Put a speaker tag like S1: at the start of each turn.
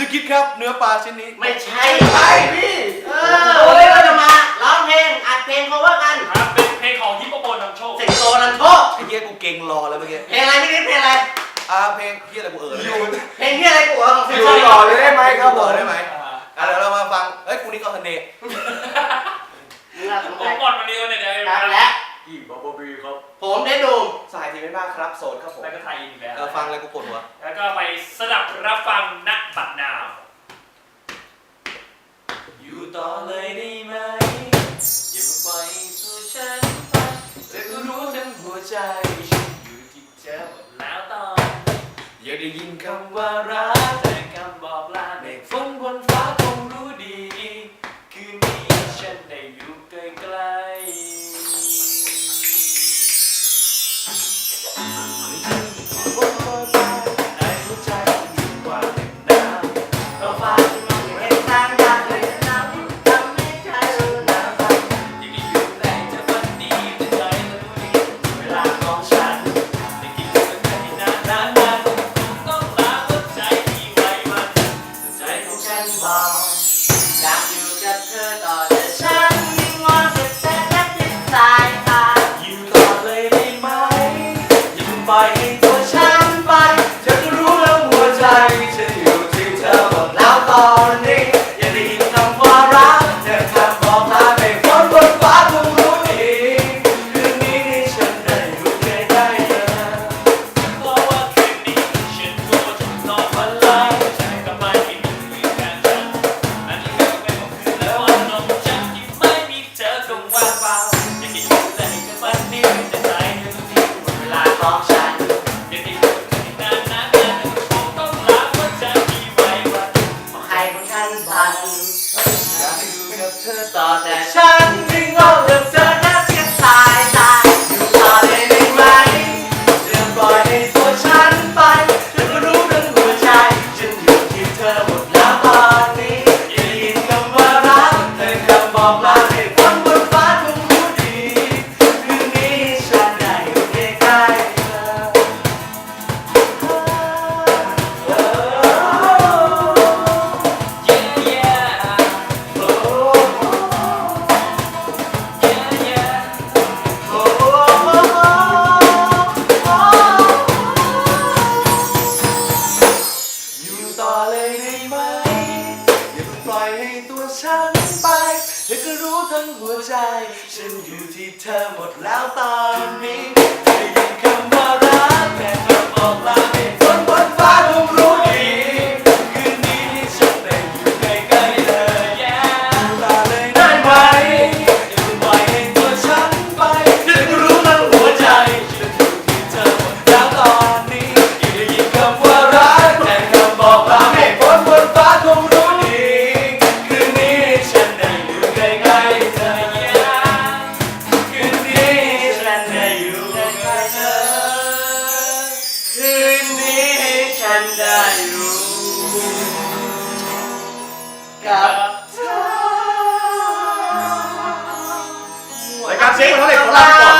S1: ซึกิดครับ เนื้อปลาชิ้นนี้
S2: ไม่ใช่
S1: ใช่พี่
S2: เออวันเราจะมาร้องเพลงอัดเพลง cover กัน
S3: ครับเป็นเพลงของฮิปโปโปนำโชค
S2: สิงโตนันโชค
S1: ไอ้เหี้ยกูเก่งรอแล้วเมื่อกี้
S2: เพลงอะไรพี่นิดเพลงอะไร
S1: อ่าเพลงเหี้ยอะไรกูเอ๋อเพ
S2: ลงพี่อะไรกูเอ๋อของ
S1: สิ
S2: โต
S1: อยู่อได้ไหมครับผอได้ไหม
S3: อะ
S1: เดี๋ยวเรามาฟังเฮ้ยกูนี่ก็เส
S2: น่ห์
S3: ผ
S2: ม
S3: เด
S2: ดโดม
S1: สายทีมไม่บ้างครับโสดครับผม
S3: แล้วก็ไทยอินอีกแล้ว
S1: ฟังแล้วกูปวดหัว
S3: แล้วก็ไปสดับรับฟังนักบัตดนาว
S1: อยู่ต่อเลยได้ไหมอย่ามาปล่อยตัวฉันไปเธอก็รู้ทั้งหัวใจฉันอยู่ที่เธอหมด
S3: แล้วตอน
S1: อยากได้ยินคำว่ารัก to thought that งหัวใจ ฉันอ
S2: ยู่ที่
S1: เธอหมดแล้วตอนนี้ได้ยินคำว่ารัก
S3: แต่กลั
S1: บอ
S2: อ
S1: กลา ไกับเธอ รายการเช็คเท่าไหร่ของเราก่อน